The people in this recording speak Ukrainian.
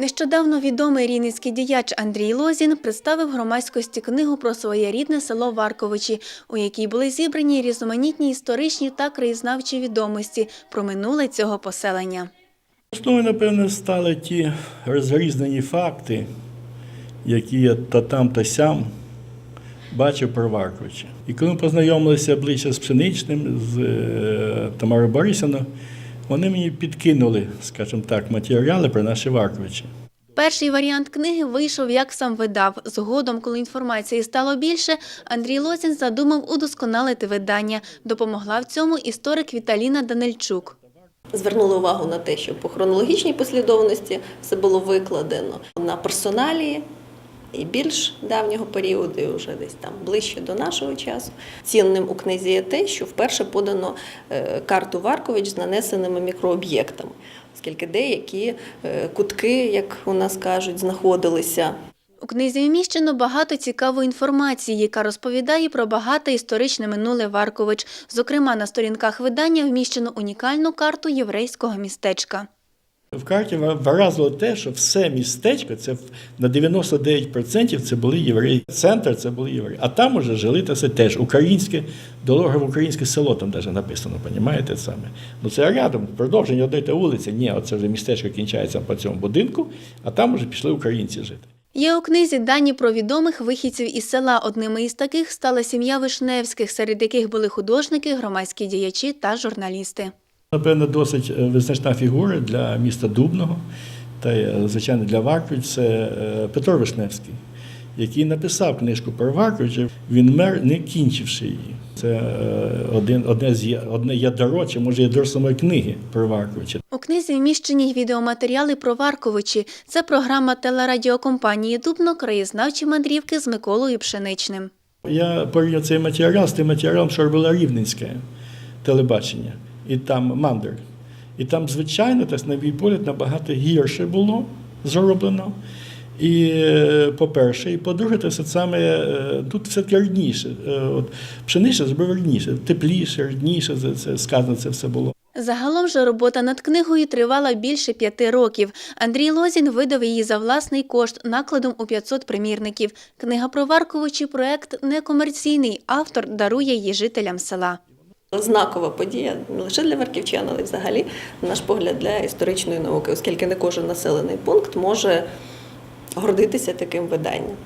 Нещодавно відомий рівненський діяч Андрій Лозін представив громадськості книгу про своє рідне село Варковичі, у якій були зібрані різноманітні історичні та краєзнавчі відомості про минуле цього поселення. Основою, напевно, стали ті розрізнені факти, які я та там, та сям бачив про Варковича. І коли ми познайомилися ближче з Пшеничним, з е, Тамарою Борисівною, вони мені підкинули, скажімо так, матеріали про наші Варковичі. Перший варіант книги вийшов, як сам видав. Згодом, коли інформації стало більше, Андрій Лозін задумав удосконалити видання. Допомогла в цьому історик Віталіна Данильчук. Звернули увагу на те, що по хронологічній послідовності все було викладено на персоналії і більш давнього періоду, і вже десь там ближче до нашого часу. Цінним у книзі є те, що вперше подано е, карту Варкович з нанесеними мікрооб'єктами, оскільки деякі е, кутки, як у нас кажуть, знаходилися У книзі вміщено багато цікавої інформації, яка розповідає про багате історичне минуле Варкович. Зокрема, на сторінках видання вміщено унікальну карту єврейського містечка. В карті вразило те, що все містечко, це на 99% це були євреї. Центр це були євреї. А там уже жили це теж українське, дорога в українське село там навіть написано, розумієте саме. Ну це рядом, продовження одної вулиці. Ні, оце вже містечко кінчається по цьому будинку, а там вже пішли українці жити. Є у книзі дані про відомих вихідців із села. Одними із таких стала сім'я Вишневських, серед яких були художники, громадські діячі та журналісти. Напевно, досить е, визначна фігура для міста Дубного та, е, звичайно, для Варкович це е, Петро Вишневський, який написав книжку про Варковича. Він мер, не кінчивши її. Це один, одне, з, одне ядро, чи може ядро самої книги про Варковича. У книзі вміщені відеоматеріали про Варковичі. Це програма телерадіокомпанії Дубно краєзнавчі мандрівки з Миколою Пшеничним. Я порівняв цей матеріал з тим матеріалом, що робила Рівненське телебачення, і там мандр. І там, звичайно, так, на мій погляд, набагато гірше було зроблено. І, е, по-перше, і по-друге, це саме е, тут все-таки рідніше. Е, От, пшенище зробив рідніше, тепліше, рідніше, це сказано це все було. Загалом же робота над книгою тривала більше п'яти років. Андрій Лозін видав її за власний кошт накладом у 500 примірників. Книга про Варковичі – проект некомерційний. Автор дарує її жителям села. Знакова подія не лише для варківчан, але й взагалі, на наш погляд, для історичної науки, оскільки не кожен населений пункт може гордитися таким виданням.